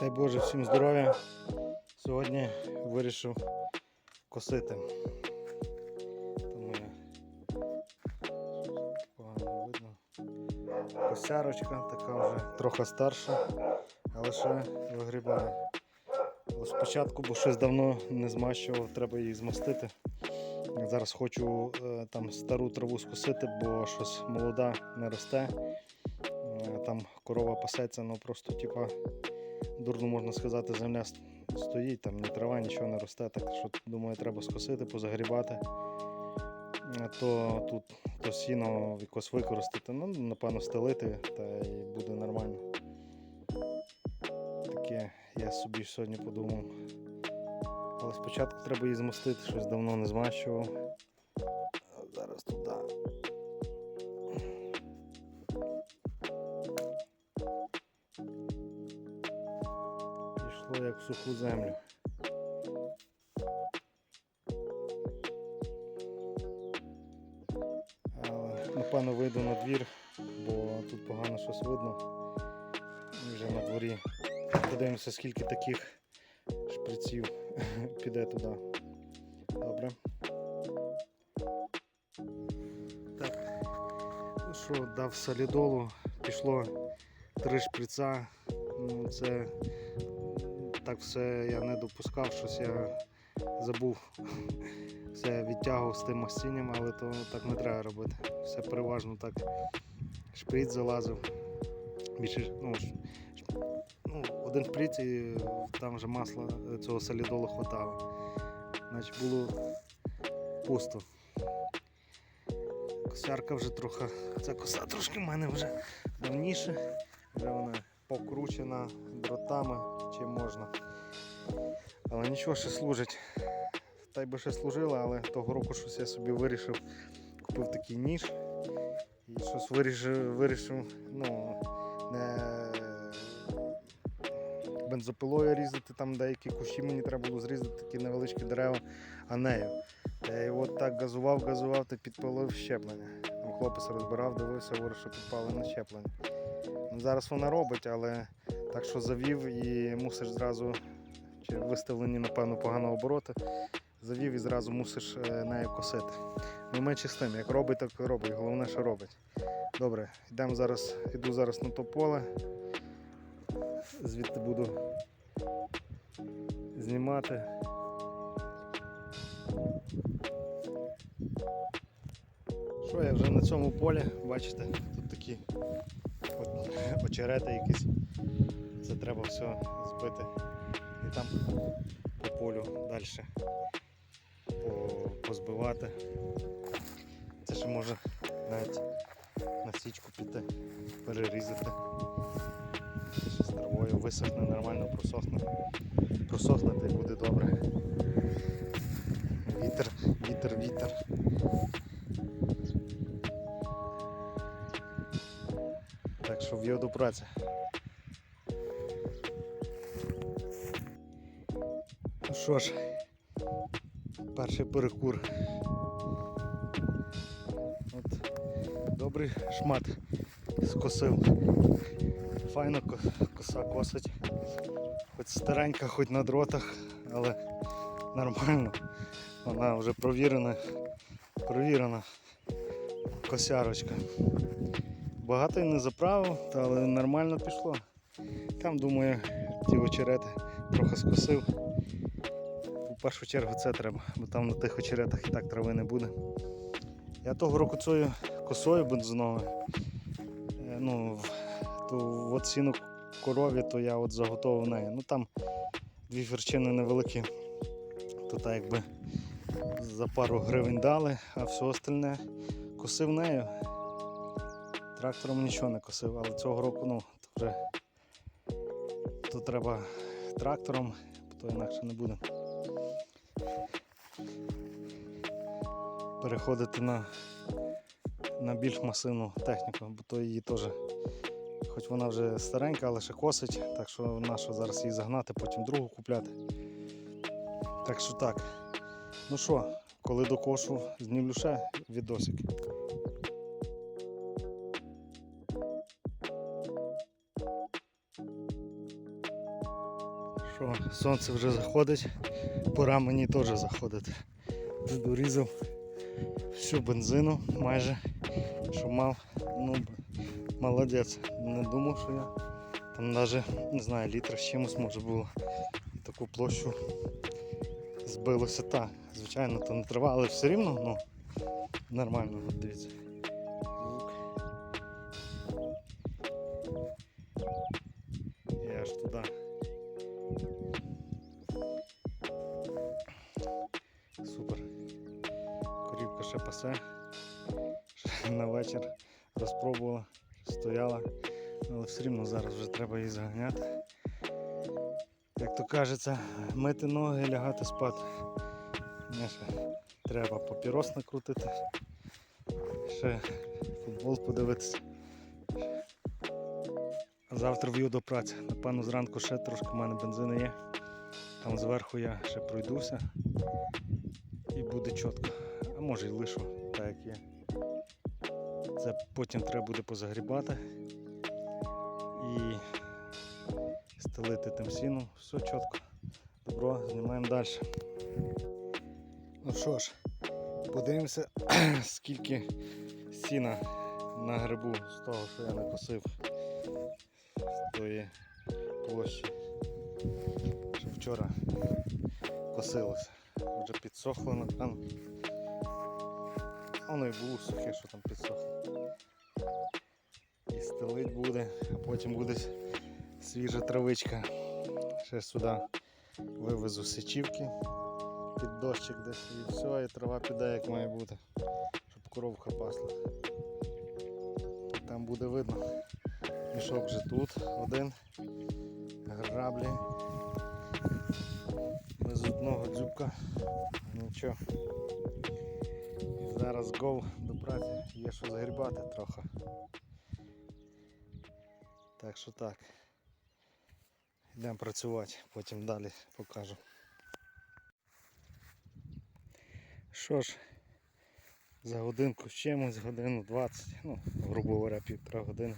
Дай Боже всім здоров'я. Сьогодні вирішив косити. Тому я погано видно. Косярочка така вже трохи старша, але ще вигрібає. Спочатку, бо щось давно не змащував, треба її змастити. Зараз хочу е, там стару траву скосити, бо щось молода не росте. Е, Там корова пасеться, ну просто типа дурно можна сказати, земля стоїть, там ні трава, нічого не росте, так що думаю, треба скосити, позагрібати. То тут то сіно якось використати, ну, напевно, стелити, та й буде нормально. Таке я собі сьогодні подумав. Але спочатку треба її змостити, щось давно не змащував. Пішло як в суху землю. Напевно, вийду на двір, бо тут погано щось видно. Вже на дворі. Подивимося, скільки таких шприців піде туди. Добре. Так. Ну що, дав солідолу, пішло три шприца. Ну, це так все я не допускав, щось я забув. Все відтягував з тим мастінням, але то так не треба робити. Все переважно так. Шприц залазив. Більше, ну, ну, один шприц і там вже масла е, цього солідолу хватало. Значить було пусто. Косярка вже трохи. Ця коса трошки в мене вже давніше. Вже вона покручена дротами, чим можна. Але нічого ще служить. Та й би ще служила, але того року щось я собі вирішив. Купив такий ніж і щось вирішив, вирішив ну, не бензопилою різати, там деякі кущі мені треба було зрізати, такі невеличкі дерева, а нею. Та й от так газував, газував та підпалив щеплення. Хлопець розбирав, дивився, говорив, що підпалене щеплення. Ну, зараз вона робить, але так що завів і мусиш зразу, чи виставлені, напевно, погано обороти, завів і зразу мусиш е, нею косити. Ну менше з тим, як робить, так робить. Головне, що робить. Добре, йдемо зараз, йду зараз на то поле. Звідти буду знімати. Що я вже на цьому полі, бачите, тут такі очерети якісь. Це треба все збити. І там по полю далі позбивати. Це ще може навіть на січку піти, перерізати. З травою висохне, нормально просохне. Й буде добре. Вітер, вітер, вітер. Що в'їв до праці. Ну що ж, перший перекур. От, добрий шмат скосив. Файно коса косить. Хоч старенька, хоч на дротах, але нормально. Вона вже провірена, провірена косярочка. Багато й не заправив, але нормально пішло. Там, думаю, ті очерети трохи скосив. У першу чергу це треба, бо там на тих очеретах і так трави не буде. Я того року цією косою бензиновою, е, ну, то от сіну корові, то я от заготовив нею. Ну там дві ферчини невеликі, то так якби за пару гривень дали, а все остальне косив нею. Трактором нічого не косив, але цього року ну, то вже то треба трактором, то інакше не буде. Переходити на, на більш масивну техніку, бо то її теж, хоч вона вже старенька, але ще косить, так що нащо зараз її загнати, потім другу купляти. Так що так. Ну що, коли докошу, знімлю ще відосик. Що, сонце вже заходить, пора мені теж заходити. Дорізав всю бензину майже, що мав. Ну, молодець. Не думав, що я там навіть, не знаю, літр з чимось може було. Таку площу збилося так. Звичайно, то не трава, але все рівно, ну, нормально, от дивіться. І аж туди. Супер. Корівка ще пасе. Ще на вечір розпробувала, стояла, але все рівно зараз вже треба її заганяти. Як то кажеться, мити ноги, лягати спати. Мені ще треба папірос накрутити, ще футбол подивитися. Завтра в'ю до праці. Напевно, зранку ще трошки в мене бензину є. Там зверху я ще пройдуся і буде чітко. А може й лишу так як є. Це потім треба буде позагрібати і стелити тим сіном. Все чітко. Добро, знімаємо далі. Ну що ж, подивимося, скільки сіна на грибу з того, що я накосив з тої площі, що вчора косилося. Вже підсохло напевно. Воно і було сухе, що там підсохло. І стелить буде, а потім буде свіжа травичка. Ще сюди вивезу сечівки під дощик десь і все, і трава піде як має бути, щоб коровка пасла. Там буде видно. Мішок вже тут один. Граблі. Без одного дзюбка. Нічого. Зараз гол до праці. Є що загрібати трохи. Так що так. Йдемо працювати, потім далі покажу. Що ж, за годинку з чимось, годину 20, ну, грубо говоря, півтора години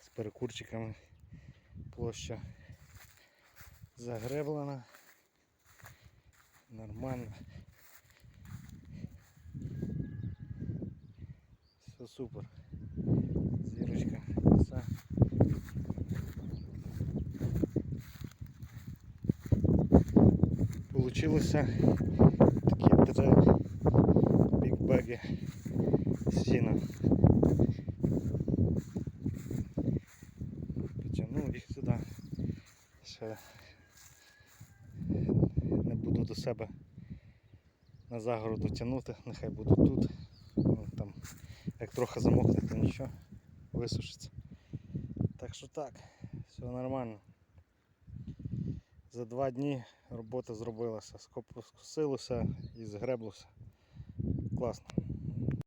з перекурчиками площа загреблена. Нормально. Все супер. Зірочка, все. Получилося такі три бікбеги сіна. Потягнув їх сюди. Ще не буду до Себе на загороду тягнути, нехай буду тут. Ну, там, як трохи замокне, то нічого, висушиться. Так що так, все нормально. За два дні робота зробилася, скопу скосилося і згреблося. Класно.